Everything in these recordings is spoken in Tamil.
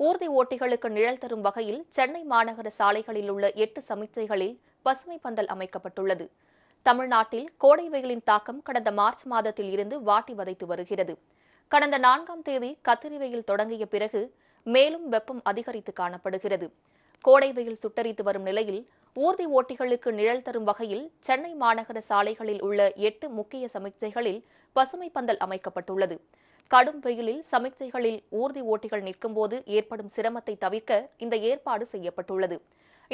ஊர்தி ஓட்டிகளுக்கு நிழல் தரும் வகையில் சென்னை மாநகர சாலைகளில் உள்ள எட்டு சமிச்சைகளில் பசுமை பந்தல் அமைக்கப்பட்டுள்ளது. தமிழ்நாட்டில் கோடை வெயிலின் தாக்கம் கடந்த மார்ச் மாதத்தில் இருந்து வாட்டி வதைத்து வருகிறது. கடந்த நான்காம் தேதி கத்திரி வெயில் தொடங்கிய பிறகு மேலும் வெப்பம் அதிகரித்து காணப்படுகிறது. கோடை வெயில் சுட்டரித்து வரும் நிலையில் ஊர்தி ஓட்டிகளுக்கு நிழல் தரும் வகையில் சென்னை மாநகர சாலைகளில் உள்ள எட்டு முக்கிய சமிக்சைகளில் பசுமை பந்தல் அமைக்கப்பட்டுள்ளது. கடும் வெயிலில் சமிக்ஞைகளில் ஊர்தி ஓட்டிகள் நிற்கும்போது ஏற்படும் சிரமத்தை தவிர்க்க இந்த ஏற்பாடு செய்யப்பட்டுள்ளது.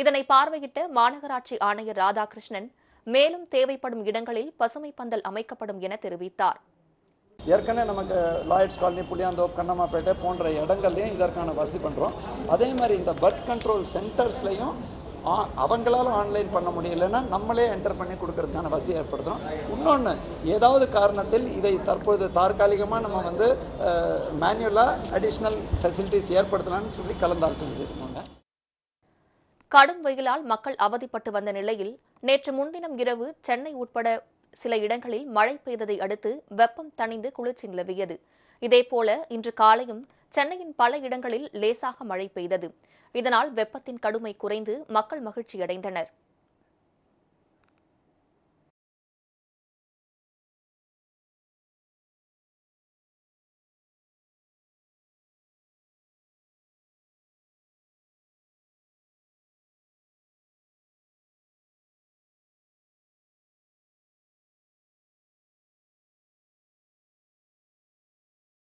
இதனை பார்வையிட்ட மாநகராட்சி ஆணையர் ராதாகிருஷ்ணன் மேலும் தேவைப்படும் இடங்களில் பசுமை பந்தல் அமைக்கப்படும் என தெரிவித்தார். ஏற்கனவே நமக்கு லாயட்ஸ் காலனி புளியாந்தோப் கண்ணம்மாப்பேட்டை போன்ற இடங்கள்லையும் இதற்கான வசதி பண்ணுறோம் அதே மாதிரி இந்த பர்த் கண்ட்ரோல் சென்டர்ஸ்லையும் அவங்களால ஆன்லைன் பண்ண முடியலன்னா நம்மளே என்டர் பண்ணி கொடுக்கறதுக்கான வசதி ஏற்படுத்துகிறோம் இன்னொன்று ஏதாவது காரணத்தில் இதை தற்பொழுது தற்காலிகமாக நம்ம வந்து மேனுவலாக அடிஷ்னல் ஃபெசிலிட்டிஸ் ஏற்படுத்தலாம்னு சொல்லி கலந்தாலோசனை செய்திருக்கோங்க கடும் வெயிலால் மக்கள் அவதிப்பட்டு வந்த நிலையில் நேற்று முன்தினம் இரவு சென்னை உட்பட சில இடங்களில் மழை பெய்ததை அடுத்து வெப்பம் தணிந்து குளிர்ச்சி நிலவியது. இதேபோல இன்று காலையும் சென்னையின் பல இடங்களில் லேசாக மழை பெய்தது. இதனால் வெப்பத்தின் கடுமை குறைந்து மக்கள் மகிழ்ச்சியடைந்தனர்.